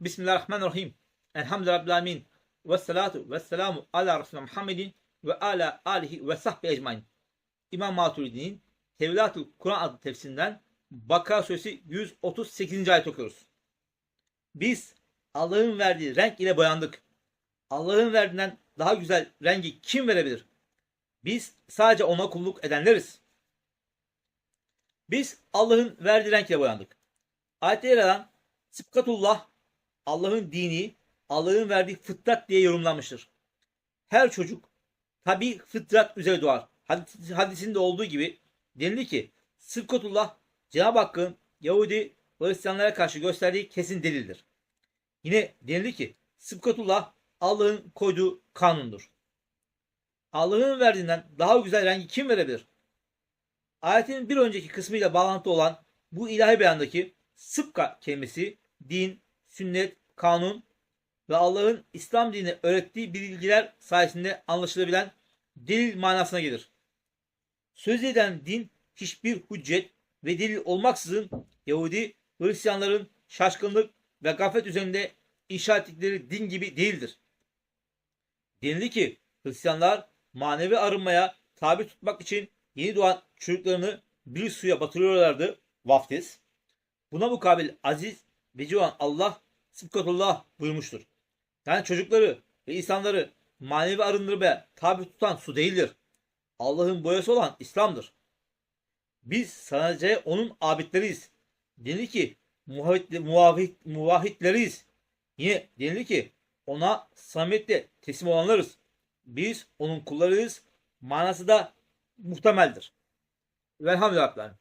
Bismillahirrahmanirrahim. Elhamdülillahi Rabbil Alemin. Ve salatu ve selamu ala Resulü Muhammedin ve ala alihi ve sahbihi ecmain. İmam Maturidi'nin Tevlatul Kur'an adlı tefsirinden Bakara suresi 138. ayet okuyoruz. Biz Allah'ın verdiği renk ile boyandık. Allah'ın verdiğinden daha güzel rengi kim verebilir? Biz sadece ona kulluk edenleriz. Biz Allah'ın verdiği renk ile boyandık. Ayette yer alan Sıbkatullah Allah'ın dini, Allah'ın verdiği fıtrat diye yorumlanmıştır. Her çocuk tabi fıtrat üzere doğar. Hadis- Hadisinde olduğu gibi denildi ki Sıbkatullah Cenab-ı Hakk'ın Yahudi Hristiyanlara karşı gösterdiği kesin delildir. Yine denildi ki Sıbkatullah Allah'ın koyduğu kanundur. Allah'ın verdiğinden daha güzel rengi kim verebilir? Ayetin bir önceki kısmıyla bağlantılı olan bu ilahi beyandaki sıbka kelimesi din, sünnet, kanun ve Allah'ın İslam dinine öğrettiği bilgiler sayesinde anlaşılabilen delil manasına gelir. Söz edilen din hiçbir hüccet ve delil olmaksızın Yahudi Hristiyanların şaşkınlık ve gaflet üzerinde inşa ettikleri din gibi değildir. Denildi ki Hristiyanlar manevi arınmaya tabi tutmak için yeni doğan çocuklarını bir suya batırıyorlardı vaftiz. Buna mukabil aziz ve civan Allah sıbkatullah buyurmuştur. Yani çocukları ve insanları manevi arındırmaya tabi tutan su değildir. Allah'ın boyası olan İslam'dır. Biz sadece onun abidleriyiz. Denildi ki muvahhid, muvahhid, muvahhidleriyiz. Yine denildi ki ona samimiyetle teslim olanlarız. Biz onun kullarıyız. Manası da muhtemeldir. Velhamdülillah.